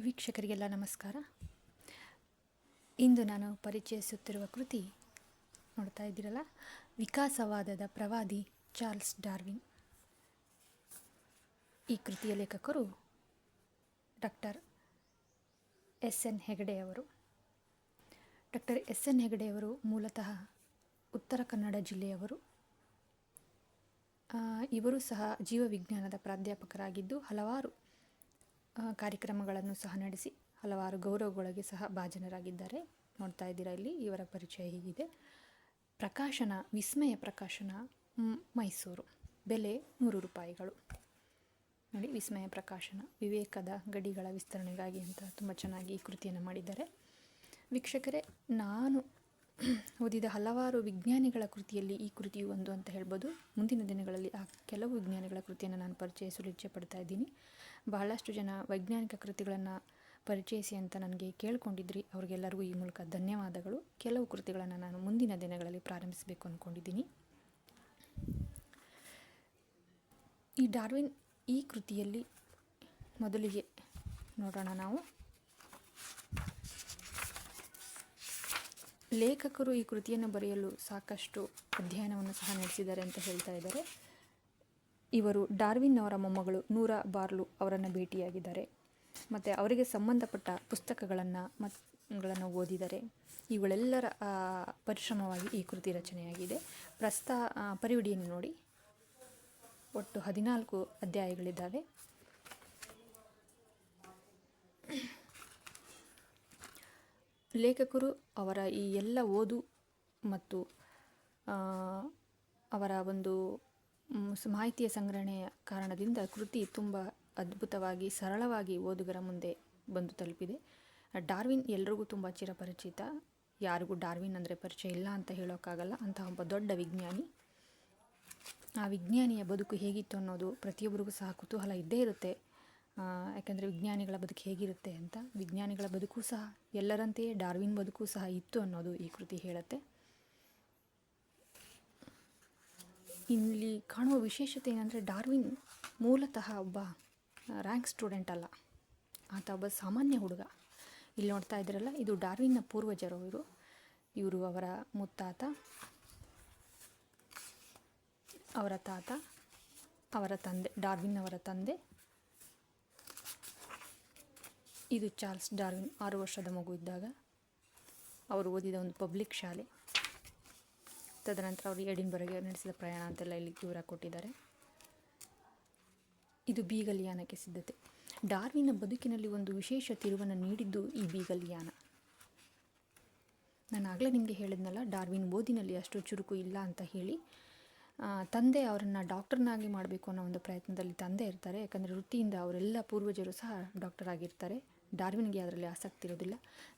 ವೀಕ್ಷಕರಿಗೆಲ್ಲ ನಮಸ್ಕಾರ. ಇಂದು ನಾನು ಪರಿಚಯಿಸುತ್ತಿರುವ ಕೃತಿ ನೋಡ್ತಾ ಇದ್ದೀರಲ್ಲ? ವಿಕಾಸವಾದದ ಪ್ರವಾದಿ ಚಾರ್ಲ್ಸ್ ಡಾರ್ವಿನ್. ಈ ಕೃತಿಯ ಲೇಖಕರು ಡಾಕ್ಟರ್ ಎಸ್ ಎನ್ ಹೆಗಡೆಯವರು ಡಾಕ್ಟರ್ ಎಸ್ ಎನ್ ಹೆಗಡೆಯವರು ಮೂಲತಃ ಉತ್ತರ ಕನ್ನಡ ಜಿಲ್ಲೆಯವರು. ಇವರು ಸಹ ಜೀವವಿಜ್ಞಾನದ ಪ್ರಾಧ್ಯಾಪಕರಾಗಿದ್ದು ಹಲವಾರು ಕಾರ್ಯಕ್ರಮಗಳನ್ನು ಸಹ ನಡೆಸಿ ಹಲವಾರು ಗೌರವಗಳಿಗೆ ಸಹ ಭಾಜನರಾಗಿದ್ದಾರೆ. ನೋಡ್ತಾ ಇದ್ದೀರಾ ಇಲ್ಲಿ, ಇವರ ಪರಿಚಯ ಹೀಗಿದೆ. ಪ್ರಕಾಶನ, ವಿಸ್ಮಯ ಪ್ರಕಾಶನ ಮೈಸೂರು. ಬೆಲೆ ನೂರು ರೂಪಾಯಿಗಳು. ನೋಡಿ, ವಿಸ್ಮಯ ಪ್ರಕಾಶನ, ವಿವೇಕದ ಗಡಿಗಳ ವಿಸ್ತರಣೆಗಾಗಿ ಅಂತ ತುಂಬ ಚೆನ್ನಾಗಿ ಈ ಕೃತಿಯನ್ನು ಮಾಡಿದ್ದಾರೆ. ವೀಕ್ಷಕರೇ, ನಾನು ಓದಿದ ಹಲವಾರು ವಿಜ್ಞಾನಿಗಳ ಕೃತಿಯಲ್ಲಿ ಈ ಕೃತಿಯು ಒಂದು ಅಂತ ಹೇಳ್ಬೋದು. ಮುಂದಿನ ದಿನಗಳಲ್ಲಿ ಆ ಕೆಲವು ವಿಜ್ಞಾನಿಗಳ ಕೃತಿಯನ್ನು ನಾನು ಪರಿಚಯಿಸಲು ಇಚ್ಛೆ ಪಡ್ತಾ ಇದ್ದೀನಿ. ಬಹಳಷ್ಟು ಜನ ವೈಜ್ಞಾನಿಕ ಕೃತಿಗಳನ್ನು ಪರಿಚಯಿಸಿ ಅಂತ ನನಗೆ ಕೇಳ್ಕೊಂಡಿದ್ರಿ. ಅವ್ರಿಗೆಲ್ಲರಿಗೂ ಈ ಮೂಲಕ ಧನ್ಯವಾದಗಳು. ಕೆಲವು ಕೃತಿಗಳನ್ನು ನಾನು ಮುಂದಿನ ದಿನಗಳಲ್ಲಿ ಪ್ರಾರಂಭಿಸಬೇಕು ಅಂದ್ಕೊಂಡಿದ್ದೀನಿ ಈ ಡಾರ್ವಿನ್ ಈ ಕೃತಿಯಲ್ಲಿ ಮೊದಲಿಗೆ ನೋಡೋಣ ನಾವು. ಲೇಖಕರು ಈ ಕೃತಿಯನ್ನು ಬರೆಯಲು ಸಾಕಷ್ಟು ಅಧ್ಯಯನವನ್ನು ಸಹ ನಡೆಸಿದ್ದಾರೆ ಅಂತ ಹೇಳ್ತಾ ಇದ್ದಾರೆ. ಇವರು ಡಾರ್ವಿನ್ ಅವರ ಮೊಮ್ಮಗಳು ನೂರಾ ಬಾರ್ಲು ಅವರನ್ನು ಭೇಟಿಯಾಗಿದ್ದಾರೆ. ಮತ್ತು ಅವರಿಗೆ ಸಂಬಂಧಪಟ್ಟ ಪುಸ್ತಕಗಳನ್ನು ಮತ್ಗಳನ್ನು ಓದಿದ್ದಾರೆ. ಇವುಗಳೆಲ್ಲರ ಪರಿಶ್ರಮವಾಗಿ ಈ ಕೃತಿ ರಚನೆಯಾಗಿದೆ. ಪ್ರಸ್ತಾ ಪರಿವಿಡಿಯನ್ನು ನೋಡಿ. ಒಟ್ಟು ಹದಿನಾಲ್ಕು ಅಧ್ಯಾಯಗಳಿದ್ದಾವೆ. ಲೇಖಕರು ಅವರ ಈ ಎಲ್ಲ ಓದು ಮತ್ತು ಅವರ ಒಂದು ಮಾಹಿತಿಯ ಸಂಗ್ರಹಣೆಯ ಕಾರಣದಿಂದ ಕೃತಿ ತುಂಬ ಅದ್ಭುತವಾಗಿ, ಸರಳವಾಗಿ ಓದುಗರ ಮುಂದೆ ಬಂದು ತಲುಪಿದೆ. ಡಾರ್ವಿನ್ ಎಲ್ರಿಗೂ ತುಂಬ ಚಿರಪರಿಚಿತ. ಯಾರಿಗೂ ಡಾರ್ವಿನ್ ಅಂದರೆ ಪರಿಚಯ ಇಲ್ಲ ಅಂತ ಹೇಳೋಕ್ಕಾಗಲ್ಲ. ಅಂತಹ ಒಬ್ಬ ದೊಡ್ಡ ವಿಜ್ಞಾನಿ. ಆ ವಿಜ್ಞಾನಿಯ ಬದುಕು ಹೇಗಿತ್ತು ಅನ್ನೋದು ಪ್ರತಿಯೊಬ್ಬರಿಗೂ ಸಹ ಕುತೂಹಲ ಇದ್ದೇ ಇರುತ್ತೆ. ಯಾಕಂದರೆ ವಿಜ್ಞಾನಿಗಳ ಬದುಕು ಹೇಗಿರುತ್ತೆ ಅಂತ, ವಿಜ್ಞಾನಿಗಳ ಬದುಕು ಸಹ, ಎಲ್ಲರಂತೆಯೇ ಡಾರ್ವಿನ್ ಬದುಕು ಸಹ ಇತ್ತು ಅನ್ನೋದು ಈ ಕೃತಿ ಹೇಳುತ್ತೆ. ಇಲ್ಲಿ ಕಾಣುವ ವಿಶೇಷತೆ ಏನಂದರೆ ಡಾರ್ವಿನ್ ಮೂಲತಃ ಒಬ್ಬ ರ್ಯಾಂಕ್ ಸ್ಟೂಡೆಂಟ್ ಅಲ್ಲ. ಆತ ಒಬ್ಬ ಸಾಮಾನ್ಯ ಹುಡುಗ. ಇಲ್ಲಿ ನೋಡ್ತಾ ಇದ್ದೀರಲ್ಲ ಇದು ಡಾರ್ವಿನ್ನ ಪೂರ್ವಜರು ಇವರು. ಇವರು ಅವರ ಮುತ್ತಾತ, ಅವರ ತಾತ, ಅವರ ತಂದೆ, ಡಾರ್ವಿನ್ ಅವರ ತಂದೆ. ಇದು ಚಾರ್ಲ್ಸ್ ಡಾರ್ವಿನ್ ಆರು ವರ್ಷದ ಮಗು ಇದ್ದಾಗ ಅವರು ಓದಿದ ಒಂದು ಪಬ್ಲಿಕ್ ಶಾಲೆ. ತದನಂತರ ಅವರು ಎಡಿನ್ಬರ್ಗ್ಗೆ ನಡೆಸಿದ ಪ್ರಯಾಣ ಅಂತೆಲ್ಲ ಇಲ್ಲಿ ದೂರ ಕೊಟ್ಟಿದ್ದಾರೆ. ಇದು ಬೀಗಲ್ಯಾನಕ್ಕೆ ಸಿದ್ಧತೆ. ಡಾರ್ವಿನ ಬದುಕಿನಲ್ಲಿ ಒಂದು ವಿಶೇಷ ತಿರುವನ್ನು ನೀಡಿದ್ದು ಈ ಬೀಗಲ್ಯಾನ. ನಾನು ಆಗಲೇ ನಿಮಗೆ ಹೇಳಿದ್ನಲ್ಲ, ಡಾರ್ವಿನ್ ಓದಿನಲ್ಲಿ ಅಷ್ಟು ಚುರುಕು ಇಲ್ಲ ಅಂತ ಹೇಳಿ. ತಂದೆ ಅವರನ್ನು ಡಾಕ್ಟರ್ನಾಗಿ ಮಾಡಬೇಕು ಅನ್ನೋ ಒಂದು ಪ್ರಯತ್ನದಲ್ಲಿ ತಂದೆ ಇರ್ತಾರೆ. ಯಾಕಂದರೆ ವೃತ್ತಿಯಿಂದ ಅವರೆಲ್ಲ ಪೂರ್ವಜರು ಸಹ ಡಾಕ್ಟರ್ ಆಗಿರ್ತಾರೆ. ಡಾರ್ವಿನ್ಗೆ ಅದರಲ್ಲಿ ಆಸಕ್ತಿ ಇರೋದಿಲ್ಲ.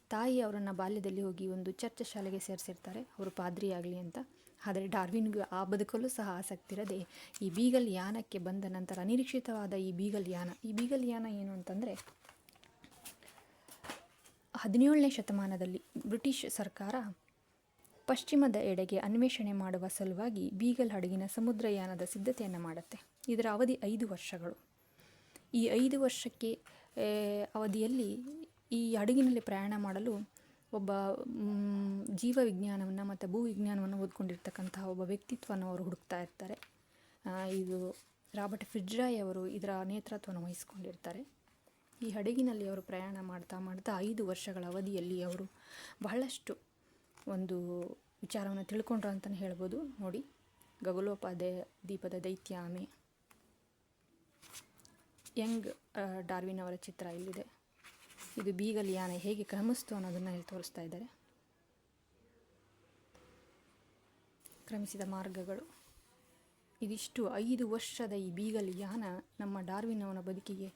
ತಾಯಿ ಅವರನ್ನು ಬಾಲ್ಯದಲ್ಲಿ ಹೋಗಿ ಒಂದು ಚರ್ಚ್ ಶಾಲೆಗೆ ಸೇರಿಸಿರ್ತಾರೆ. ಅವರು ಪಾದ್ರಿ ಆಗಲಿ ಅಂತ. ಆದರೆ ಡಾರ್ವಿನ್ಗೂ ಆ ಬದುಕಲ್ಲೂ ಸಹ ಆಸಕ್ತಿ ಇರದೆ ಈ ಬೀಗಲ್ ಯಾನಕ್ಕೆ ಬಂದ ನಂತರ ಅನಿರೀಕ್ಷಿತವಾದ ಈ ಬೀಗಲ್ ಯಾನ. ಈ ಬೀಗಲ್ ಯಾನ ಏನು ಅಂತಂದರೆ ಹದಿನೇಳನೇ ಶತಮಾನದಲ್ಲಿ ಬ್ರಿಟಿಷ್ ಸರ್ಕಾರ ಪಶ್ಚಿಮದ ಎಡೆಗೆ ಅನ್ವೇಷಣೆ ಮಾಡುವ ಸಲುವಾಗಿ ಬೀಗಲ್ ಹಡಗಿನ ಸಮುದ್ರಯಾನದ ಸಿದ್ಧತೆಯನ್ನು ಮಾಡುತ್ತೆ. ಇದರ ಅವಧಿ ಐದು ವರ್ಷಗಳು. ಈ ಐದು ವರ್ಷಕ್ಕೆ ಅವಧಿಯಲ್ಲಿ ಈ ಹಡಗಿನಲ್ಲಿ ಪ್ರಯಾಣ ಮಾಡಲು ಒಬ್ಬ ಜೀವ ವಿಜ್ಞಾನವನ್ನು ಮತ್ತು ಭೂ ವಿಜ್ಞಾನವನ್ನು ಓದ್ಕೊಂಡಿರ್ತಕ್ಕಂತಹ ಒಬ್ಬ ವ್ಯಕ್ತಿತ್ವವನ್ನು ಅವರು ಹುಡುಕ್ತಾ ಇರ್ತಾರೆ. ಇದು ರಾಬರ್ಟ್ ಫಿಡ್ರಾಯ್ ಅವರು ಇದರ ನೇತೃತ್ವವನ್ನು ವಹಿಸ್ಕೊಂಡಿರ್ತಾರೆ. ಈ ಹಡಗಿನಲ್ಲಿ ಅವರು ಪ್ರಯಾಣ ಮಾಡ್ತಾ ಮಾಡ್ತಾ ಐದು ವರ್ಷಗಳ ಅವಧಿಯಲ್ಲಿ ಅವರು ಬಹಳಷ್ಟು ಒಂದು ವಿಚಾರವನ್ನು ತಿಳ್ಕೊಂಡ್ರು ಅಂತಲೇ ಹೇಳ್ಬೋದು. ನೋಡಿ ಗಗಲೋಪಾದ ದೀಪದ ದೈತ್ಯ ಆಮೆ. ಯಂಗ್ ಡಾರ್ವಿನ್ ಅವರ ಚಿತ್ರ ಇಲ್ಲಿದೆ. ಇದು ಬೀಗಲ್ ಯಾನ ಹೇಗೆ ಕ್ರಮಿಸ್ತು ಅನ್ನೋದನ್ನು ಇಲ್ಲಿ ತೋರಿಸ್ತಾ ಇದ್ದಾರೆ. ಕ್ರಮಿಸಿದ ಮಾರ್ಗಗಳು. ಇದಿಷ್ಟು ಐದು ವರ್ಷದ ಈ ಬೀಗಲ್ ಯಾನ ನಮ್ಮ ಡಾರ್ವಿನ್ ಅವನ ಬದುಕಿಗೆ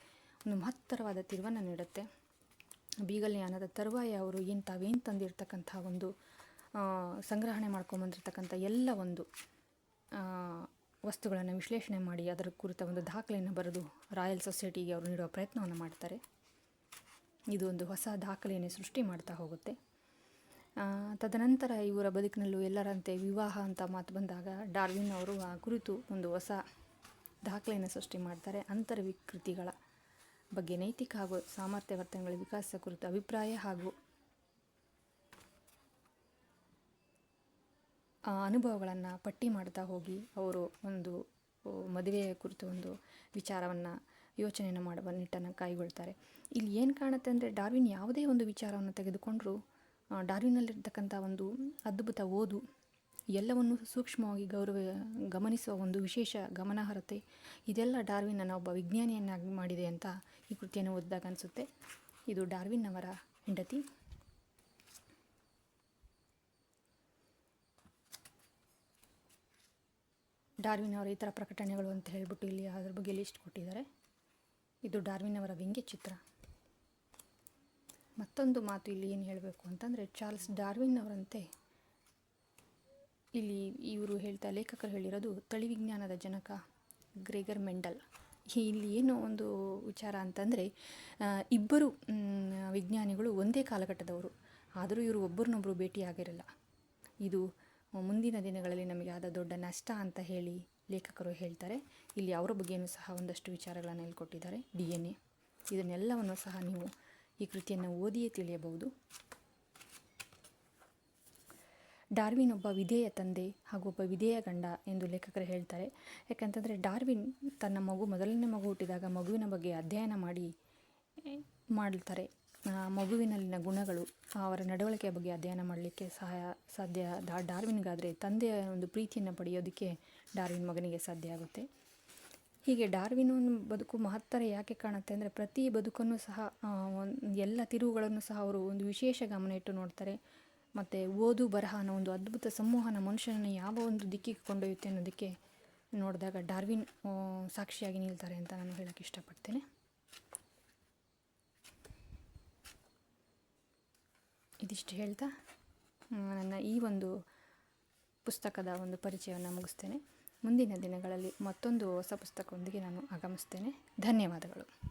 ಒಂದು ಮಹತ್ತರವಾದ ತಿರುವನ್ನು ನೀಡುತ್ತೆ. ಬೀಗಲ್ ಯಾನದ ತರುವಾಯ ಅವರು ಏನು ತಾವೇನು ತಂದಿರತಕ್ಕಂಥ ಒಂದು ಸಂಗ್ರಹಣೆ ಮಾಡ್ಕೊಂಬಂದಿರ್ತಕ್ಕಂಥ ಎಲ್ಲ ಒಂದು ವಸ್ತುಗಳನ್ನು ವಿಶ್ಲೇಷಣೆ ಮಾಡಿ ಅದರ ಕುರಿತ ಒಂದು ದಾಖಲೆಯನ್ನು ಬರೆದು ರಾಯಲ್ ಸೊಸೈಟಿಗೆ ಅವರು ನೀಡುವ ಪ್ರಯತ್ನವನ್ನು ಮಾಡ್ತಾರೆ. ಇದು ಒಂದು ಹೊಸ ದಾಖಲೆಯನ್ನು ಸೃಷ್ಟಿ ಮಾಡ್ತಾ ಹೋಗುತ್ತೆ. ತದನಂತರ ಇವರ ಬದುಕಿನಲ್ಲೂ ಎಲ್ಲರಂತೆ ವಿವಾಹ ಅಂತ ಮಾತು ಬಂದಾಗ ಡಾರ್ವಿನ್ ಅವರು ಆ ಕುರಿತು ಒಂದು ಹೊಸ ದಾಖಲೆಯನ್ನು ಸೃಷ್ಟಿ ಮಾಡ್ತಾರೆ. ಅಂತರ್ವಿಕೃತಿಗಳ ಬಗ್ಗೆ ನೈತಿಕ ಹಾಗೂ ಸಾಮರ್ಥ್ಯ ವರ್ತನೆಗಳ ವಿಕಾಸ ಕುರಿತು ಅಭಿಪ್ರಾಯ ಹಾಗೂ ಅನುಭವಗಳನ್ನು ಪಟ್ಟಿ ಮಾಡ್ತಾ ಹೋಗಿ ಅವರು ಒಂದು ಮದುವೆಯ ಕುರಿತು ಒಂದು ವಿಚಾರವನ್ನು, ಯೋಚನೆಯನ್ನು ಮಾಡುವ ನಿಟ್ಟನ್ನು ಕೈಗೊಳ್ತಾರೆ. ಇಲ್ಲಿ ಏನು ಕಾಣುತ್ತೆ ಅಂದರೆ ಡಾರ್ವಿನ್ ಯಾವುದೇ ಒಂದು ವಿಚಾರವನ್ನು ತೆಗೆದುಕೊಂಡರೂ ಡಾರ್ವಿನಲ್ಲಿರ್ತಕ್ಕಂಥ ಒಂದು ಅದ್ಭುತ ಓದು ಎಲ್ಲವನ್ನು ಸೂಕ್ಷ್ಮವಾಗಿ ಗೌರವ, ಗಮನಿಸುವ ಒಂದು ವಿಶೇಷ ಗಮನಾರ್ಹತೆ ಇದೆಲ್ಲ ಡಾರ್ವಿನ್ನನ್ನು ಒಬ್ಬ ವಿಜ್ಞಾನಿಯನ್ನಾಗಿ ಮಾಡಿದೆ ಅಂತ ಈ ಕೃತಿಯನ್ನು ಓದಿದಾಗ ಅನಿಸುತ್ತೆ. ಇದು ಡಾರ್ವಿನ್ ಅವರ ಹೆಂಡತಿ ಡಾರ್ವಿನ್ ಅವರ ಈ ಥರ ಪ್ರಕಟಣೆಗಳು ಅಂತ ಹೇಳಿಬಿಟ್ಟು ಇಲ್ಲಿ ಅದ್ರ ಬಗ್ಗೆ ಲಿಸ್ಟ್ ಕೊಟ್ಟಿದ್ದಾರೆ. ಇದು ಡಾರ್ವಿನ್ ಅವರ ವ್ಯಂಗ್ಯ ಚಿತ್ರ ಮತ್ತೊಂದು ಮಾತು ಇಲ್ಲಿ ಏನು ಹೇಳಬೇಕು ಅಂತಂದರೆ ಚಾರ್ಲ್ಸ್ ಡಾರ್ವಿನ್ ಅವರಂತೆ ಇಲ್ಲಿ ಇವರು ಹೇಳ್ತಾ, ಲೇಖಕರು ಹೇಳಿರೋದು ತಳಿ ವಿಜ್ಞಾನದ ಜನಕ ಗ್ರೇಗರ್ ಮೆಂಡಲ್. ಇಲ್ಲಿ ಏನು ಒಂದು ವಿಚಾರ ಅಂತಂದರೆ ಇಬ್ಬರು ವಿಜ್ಞಾನಿಗಳು ಒಂದೇ ಕಾಲಘಟ್ಟದವರು. ಆದರೂ ಇವರು ಒಬ್ಬರನ್ನೊಬ್ಬರು ಭೇಟಿಯಾಗಿರಲ್ಲ. ಇದು ಮುಂದಿನ ದಿನಗಳಲ್ಲಿ ನಮಗೆ ಆದ ದೊಡ್ಡ ನಷ್ಟ ಅಂತ ಹೇಳಿ ಲೇಖಕರು ಹೇಳ್ತಾರೆ. ಇಲ್ಲಿ ಅವರ ಬಗ್ಗೆಯೂ ಸಹ ಒಂದಷ್ಟು ವಿಚಾರಗಳನ್ನು ಹೇಳ್ಕೊಟ್ಟಿದ್ದಾರೆ. ಕೊಟ್ಟಿದ್ದಾರೆ ಡಿ ಎನ್ ಎ. ಇದನ್ನೆಲ್ಲವನ್ನು ಸಹ ನೀವು ಈ ಕೃತಿಯನ್ನು ಓದಿಯೇ ತಿಳಿಯಬಹುದು. ಡಾರ್ವಿನ್ ಒಬ್ಬ ವಿಧೇಯ ತಂದೆ ಹಾಗೂ ಒಬ್ಬ ವಿಧೇಯ ಗಂಡ ಎಂದು ಲೇಖಕರು ಹೇಳ್ತಾರೆ. ಯಾಕಂತಂದರೆ ಡಾರ್ವಿನ್ ತನ್ನ ಮಗು, ಮೊದಲನೇ ಮಗು ಹುಟ್ಟಿದಾಗ ಮಗುವಿನ ಬಗ್ಗೆ ಅಧ್ಯಯನ ಮಾಡಿ ಮಾಡ್ತಾರೆ. ಮಗುವಿನಲ್ಲಿನ ಗುಣಗಳು, ಅವರ ನಡವಳಿಕೆಯ ಬಗ್ಗೆ ಅಧ್ಯಯನ ಮಾಡಲಿಕ್ಕೆ ಸಹಾಯ ಸಾಧ್ಯ. ಡಾ, ಡಾರ್ವಿನ್ಗಾದರೆ ತಂದೆಯ ಒಂದು ಪ್ರೀತಿಯನ್ನು ಪಡೆಯೋದಕ್ಕೆ ಡಾರ್ವಿನ್ ಮಗನಿಗೆ ಸಾಧ್ಯ ಆಗುತ್ತೆ. ಹೀಗೆ ಡಾರ್ವಿನ್ ಒಂದು ಬದುಕು ಮಹತ್ತರ ಯಾಕೆ ಕಾಣುತ್ತೆ ಅಂದರೆ, ಪ್ರತಿ ಬದುಕನ್ನು ಸಹ ಒಂದು ಎಲ್ಲ ತಿರುವುಗಳನ್ನು ಸಹ ಅವರು ಒಂದು ವಿಶೇಷ ಗಮನ ಇಟ್ಟು ನೋಡ್ತಾರೆ. ಮತ್ತು ಓದು ಬರಹ ಅನ್ನೋ ಒಂದು ಅದ್ಭುತ ಸಂವಹನ ಮನುಷ್ಯನನ್ನು ಯಾವ ಒಂದು ದಿಕ್ಕಿಗೆ ಕೊಂಡೊಯ್ಯುತ್ತೆ ಅನ್ನೋದಕ್ಕೆ ನೋಡಿದಾಗ ಡಾರ್ವಿನ್ ಸಾಕ್ಷಿಯಾಗಿ ನಿಲ್ತಾರೆ ಅಂತ ನಾನು ಹೇಳೋಕ್ಕೆ ಇಷ್ಟಪಡ್ತೇನೆ. ಇದಿಷ್ಟು ಹೇಳ್ತಾ ನನ್ನ ಈ ಒಂದು ಪುಸ್ತಕದ ಒಂದು ಪರಿಚಯವನ್ನು ಮುಗಿಸ್ತೇನೆ. ಮುಂದಿನ ದಿನಗಳಲ್ಲಿ ಮತ್ತೊಂದು ಹೊಸ ಪುಸ್ತಕದೊಂದಿಗೆ ನಾನು ಆಗಮಿಸ್ತೇನೆ. ಧನ್ಯವಾದಗಳು.